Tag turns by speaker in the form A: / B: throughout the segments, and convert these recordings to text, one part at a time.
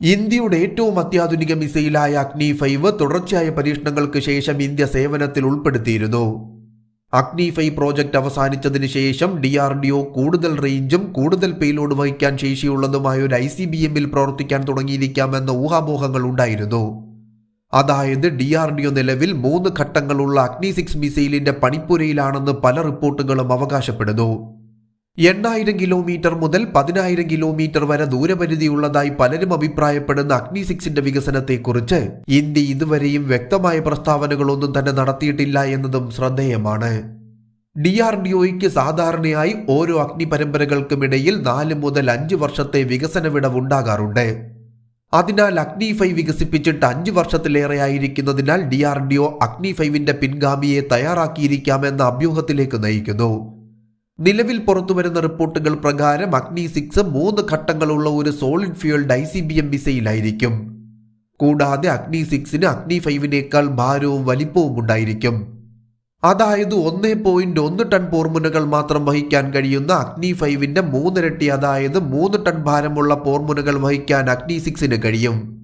A: ഇന്ത്യയുടെ ഏറ്റവും അത്യാധുനിക മിസൈലായ അഗ്നി ഫൈവ് തുടർച്ചയായ പരീക്ഷണങ്ങൾക്ക് ശേഷം ഇന്ത്യ സേവനത്തിൽ ഉൾപ്പെടുത്തിയിരുന്നു. അഗ്നി ഫൈവ് പ്രോജക്റ്റ് അവസാനിച്ചതിന് ശേഷം ഡി ആർ ഡി ഒ കൂടുതൽ റേഞ്ചും കൂടുതൽ പേലോഡ് വഹിക്കാൻ ശേഷിയുള്ളതുമായ ഒരു ഐ സി ബി എമ്മിൽ പ്രവർത്തിക്കാൻ തുടങ്ങിയിരിക്കാമെന്ന ഊഹാപോഹങ്ങൾ ഉണ്ടായിരുന്നു. അതായത് ഡി ആർ ഡി ഒ നിലവിൽ മൂന്ന് ഘട്ടങ്ങളുള്ള അഗ്നി സിക്സ് മിസൈലിന്റെ പണിപ്പുരയിലാണെന്ന് പല റിപ്പോർട്ടുകളും അവകാശപ്പെടുന്നു. എണ്ണായിരം കിലോമീറ്റർ മുതൽ പതിനായിരം കിലോമീറ്റർ വരെ ദൂരപരിധിയുള്ളതായി പലരും അഭിപ്രായപ്പെടുന്ന അഗ്നി സിക്സിന്റെ വികസനത്തെക്കുറിച്ച് ഇന്ത്യ ഇതുവരെയും വ്യക്തമായ പ്രസ്താവനകളൊന്നും തന്നെ നടത്തിയിട്ടില്ല എന്നതും ശ്രദ്ധേയമാണ്. ഡി ആർ ഡി ഒയ്ക്ക് സാധാരണയായി ഓരോ അഗ്നി പരമ്പരകൾക്കുമിടയിൽ നാല് മുതൽ അഞ്ച് വർഷത്തെ വികസന വിടവുണ്ടാകാറുണ്ട് അതിനാൽ അഗ്നി ഫൈവ് വികസിപ്പിച്ചിട്ട് അഞ്ച് വർഷത്തിലേറെയായിരിക്കുന്നതിനാൽ D R D O Agni ഫൈവിന്റെ പിൻഗാമിയെ തയ്യാറാക്കിയിരിക്കാമെന്ന അഭ്യൂഹത്തിലേക്ക് നയിക്കുന്നു. നിലവിൽ പുറത്തുവരുന്ന റിപ്പോർട്ടുകൾ പ്രകാരം അഗ്നി സിക്സ് മൂന്ന് ഘട്ടങ്ങളുള്ള ഒരു solid fueled I C B M മിസൈലായിരിക്കും. കൂടാതെ അഗ്നി സിക്സിന് അഗ്നി ഫൈവിനേക്കാൾ ഭാരവും വലിപ്പവും ഉണ്ടായിരിക്കും. അതായത് ഒന്നേ പോയിന്റ് ഒന്ന് ടൺ പോർമുനകൾ മാത്രം വഹിക്കാൻ കഴിയുന്ന അഗ്നി ഫൈവിന്റെ മൂന്നിരട്ടി അതായത് മൂന്ന് ടൺ ഭാരമുള്ള പോർമുനകൾ വഹിക്കാൻ അഗ്നി സിക്സിന് കഴിയും.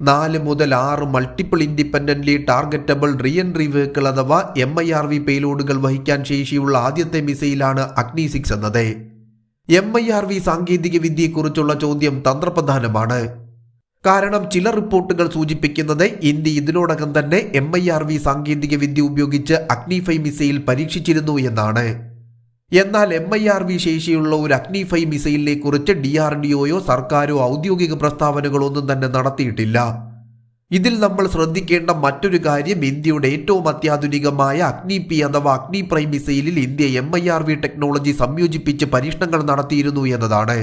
A: നാല് മുതൽ ആറ് multiple independently targetable reentry vehicle അഥവാ എം ഐ ആർ വി പേലോഡുകൾ വഹിക്കാൻ ശേഷിയുള്ള ആദ്യത്തെ മിസൈലാണ് അഗ്നി സിക്സ് എന്നത്. എം ഐ ആർ വി സാങ്കേതിക വിദ്യയെക്കുറിച്ചുള്ള ചോദ്യം തന്ത്രപ്രധാനമാണ്. കാരണം ചില റിപ്പോർട്ടുകൾ സൂചിപ്പിക്കുന്നത് ഇന്ത്യ ഇതിനോടകം തന്നെ എം ഐ ആർ വി സാങ്കേതിക വിദ്യ ഉപയോഗിച്ച് അഗ്നി മിസൈൽ പരീക്ഷിച്ചിരുന്നു എന്നാണ്. എന്നാൽ എം ഐ ആർ വി ശേഷിയുള്ള ഒരു അഗ്നിഫൈ മിസൈലിനെ കുറിച്ച് ഡി ആർ ഡി ഒയോ സർക്കാരോ ഔദ്യോഗിക പ്രസ്താവനകളൊന്നും തന്നെ നടത്തിയിട്ടില്ല. ഇതിൽ നമ്മൾ ശ്രദ്ധിക്കേണ്ട മറ്റൊരു കാര്യം ഇന്ത്യയുടെ ഏറ്റവും അത്യാധുനികമായ അഗ്നി പി അഥവാ Agni prime മിസൈലിൽ India M I R V technology സംയോജിപ്പിച്ച് പരീക്ഷണങ്ങൾ നടത്തിയിരുന്നു എന്നതാണ്.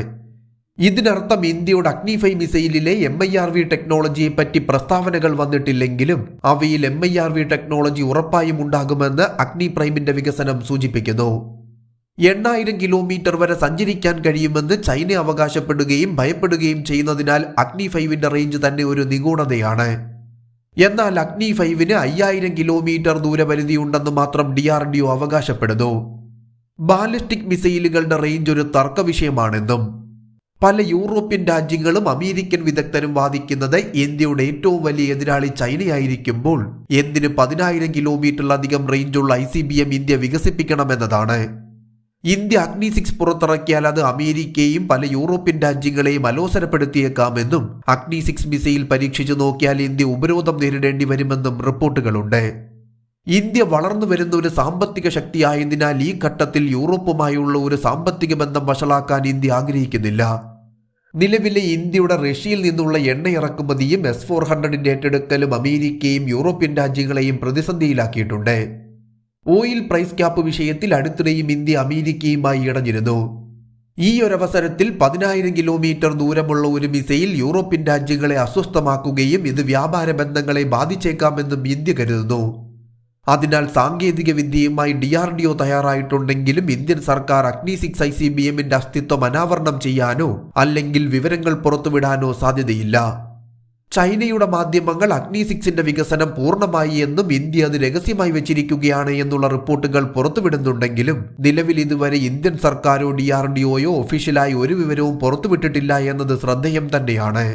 A: ഇതിനർത്ഥം ഇന്ത്യയുടെ അഗ്നിഫൈ മിസൈലിലെ എം ഐ ആർ വി ടെക്നോളജിയെ പറ്റി പ്രസ്താവനകൾ വന്നിട്ടില്ലെങ്കിലും അവയിൽ M I R V technology ഉറപ്പായും ഉണ്ടാകുമെന്ന് അഗ്നി പ്രൈമിന്റെ വികസനം സൂചിപ്പിക്കുന്നു. എണ്ണായിരം കിലോമീറ്റർ വരെ സഞ്ചരിക്കാൻ കഴിയുമെന്ന് ചൈന അവകാശപ്പെടുകയും ഭയപ്പെടുകയും ചെയ്യുന്നതിനാൽ അഗ്നി ഫൈവിന്റെ റേഞ്ച് തന്നെ ഒരു നിഗൂഢതയാണ്. എന്നാൽ അഗ്നി ഫൈവിന് അയ്യായിരം കിലോമീറ്റർ ദൂരപരിധി ദൂരപരിധിയുണ്ടെന്ന് മാത്രം ഡി ആർ ഡി ഒ അവകാശപ്പെടുന്നു. ബാലിസ്റ്റിക് മിസൈലുകളുടെ റേഞ്ച് ഒരു തർക്ക വിഷയമാണെന്നും പല യൂറോപ്യൻ രാജ്യങ്ങളും അമേരിക്കൻ വിദഗ്ധരും വാദിക്കുന്നത് ഇന്ത്യയുടെ ഏറ്റവും വലിയ എതിരാളി ചൈനയായിരിക്കുമ്പോൾ എന്തിന് പതിനായിരം കിലോമീറ്ററിലധികം റേഞ്ചുള്ള I C B M India വികസിപ്പിക്കണമെന്നതാണ്. India Agni six പുറത്തിറക്കിയാൽ അത് അമേരിക്കയും പല യൂറോപ്യൻ രാജ്യങ്ങളെയും അലോസരപ്പെടുത്തിയേക്കാമെന്നും അഗ്നി സിക്സ് മിസൈൽ പരീക്ഷിച്ചു നോക്കിയാൽ ഇന്ത്യ ഉപരോധം നേരിടേണ്ടി വരുമെന്നും റിപ്പോർട്ടുകളുണ്ട്. ഇന്ത്യ വളർന്നു വരുന്ന ഒരു സാമ്പത്തിക ശക്തിയായതിനാൽ ഈ ഘട്ടത്തിൽ യൂറോപ്പുമായുള്ള ഒരു സാമ്പത്തിക ബന്ധം വഷളാക്കാൻ ഇന്ത്യ ആഗ്രഹിക്കുന്നില്ല. നിലവിലെ ഇന്ത്യയുടെ റഷ്യയിൽ നിന്നുള്ള എണ്ണ ഇറക്കുമതിയും എസ് ഫോർ ഹൺഡ്രഡിന്റെ ഏറ്റെടുക്കലും അമേരിക്കയും യൂറോപ്യൻ രാജ്യങ്ങളെയും പ്രതിസന്ധിയിലാക്കിയിട്ടുണ്ട്. ഓയിൽ പ്രൈസ് ക്യാപ്പ് വിഷയത്തിൽ അടുത്തിടെയും ഇന്ത്യ അമേരിക്കയുമായി ഇടഞ്ഞിരുന്നു. ഈ ഒരവസരത്തിൽ പതിനായിരം കിലോമീറ്റർ ദൂരമുള്ള ഒരു മിസൈൽ യൂറോപ്യൻ രാജ്യങ്ങളെ അസ്വസ്ഥമാക്കുകയും ഇത് വ്യാപാര ബന്ധങ്ങളെ ബാധിച്ചേക്കാമെന്നും ഇന്ത്യ കരുതുന്നു. അതിനാൽ സാങ്കേതിക വിദ്യയുമായി ഡി ആർ ഡി ഒ തയ്യാറായിട്ടുണ്ടെങ്കിലും ഇന്ത്യൻ സർക്കാർ Agni six I C B എമ്മിന്റെ അസ്തിത്വം അനാവരണം ചെയ്യാനോ അല്ലെങ്കിൽ വിവരങ്ങൾ പുറത്തുവിടാനോ സാധ്യതയില്ല. ചൈനയുടെ മാധ്യമങ്ങൾ അഗ്നി സിക്സിന്റെ വികസനം പൂർണമായി എന്നും ഇന്ത്യ അത് രഹസ്യമായി വെച്ചിരിക്കുകയാണ് എന്നുള്ള റിപ്പോർട്ടുകൾ പുറത്തുവിടുന്നുണ്ടെങ്കിലും നിലവിൽ ഇതുവരെ ഇന്ത്യൻ സർക്കാരോ ഡി ആർ ഡി ഒയോ ഒഫീഷ്യലായി ഒരു വിവരവും പുറത്തുവിട്ടിട്ടില്ല എന്നത് ശ്രദ്ധേയം തന്നെയാണ്.